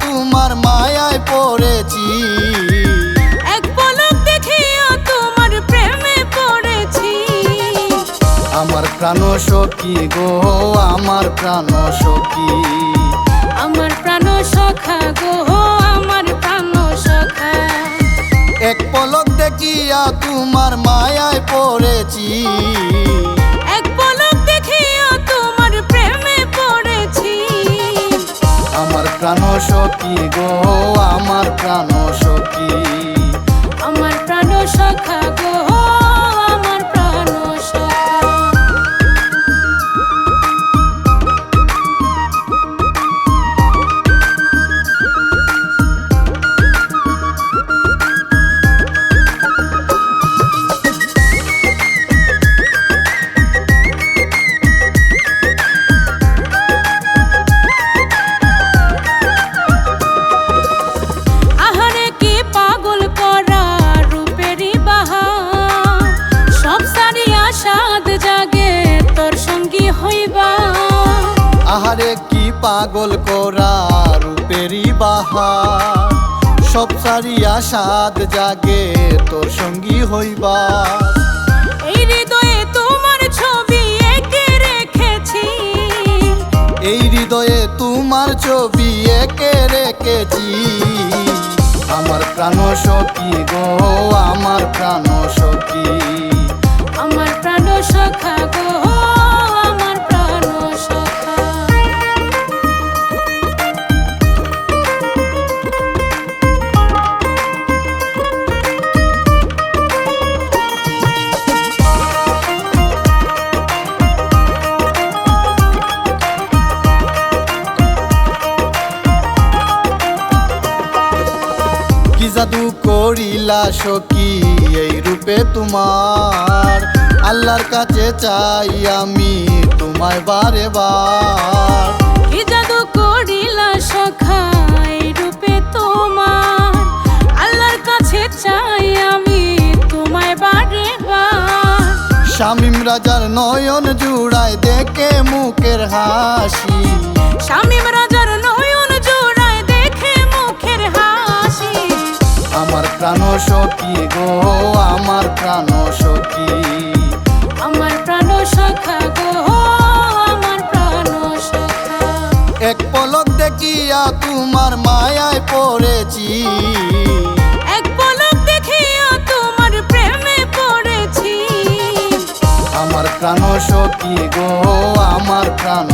তোমার মায়ায় পড়েছি। এক পলক দেখিয়া তোমার প্রেমে পড়েছি। আমার প্রাণ সখী গো আমার প্রাণ সখী। আমার প্রাণ সখা গো আমার প্রাণ সখা। এক পলক দেখিয়া তোমার মায়ায় পড়েছি। প্রাণ সখী গো আমার প্রাণ সখী। আমার প্রাণ সখা গো আহারে কি পাগল করা রূপেরই বাহার। সব সারিয়া সাদ জাগে তোর সঙ্গী হইবা এই হৃদয়ে তোমার ছবি এঁকে রেখেছি। এই হৃদয়ে তোমার ছবি একে রেখেছি। আমার প্রাণ সখী গো আমার প্রাণ সখী জাদু করিলা সখী এই রূপে তোমার। আল্লাহর কাছে চাই আমি তোমায় বারে বার কি জাদু করিলা সখা এই রূপে তোমার। আল্লাহর কাছে চাই আমি তোমায় বারে বার শামিম রাজার নয়ন জুড়ায় দেখে মুখের হাসি। শামিম সখী গো আমার প্রাণ সখী। আমার প্রাণ সখা গো আমার প্রাণ সখা। এক পলক দেখিয়া তোমার মায়ায় পড়েছি। এক পলক দেখিয়া তোমার প্রেমে পড়েছি। আমার প্রাণ সখী গো আমার প্রাণ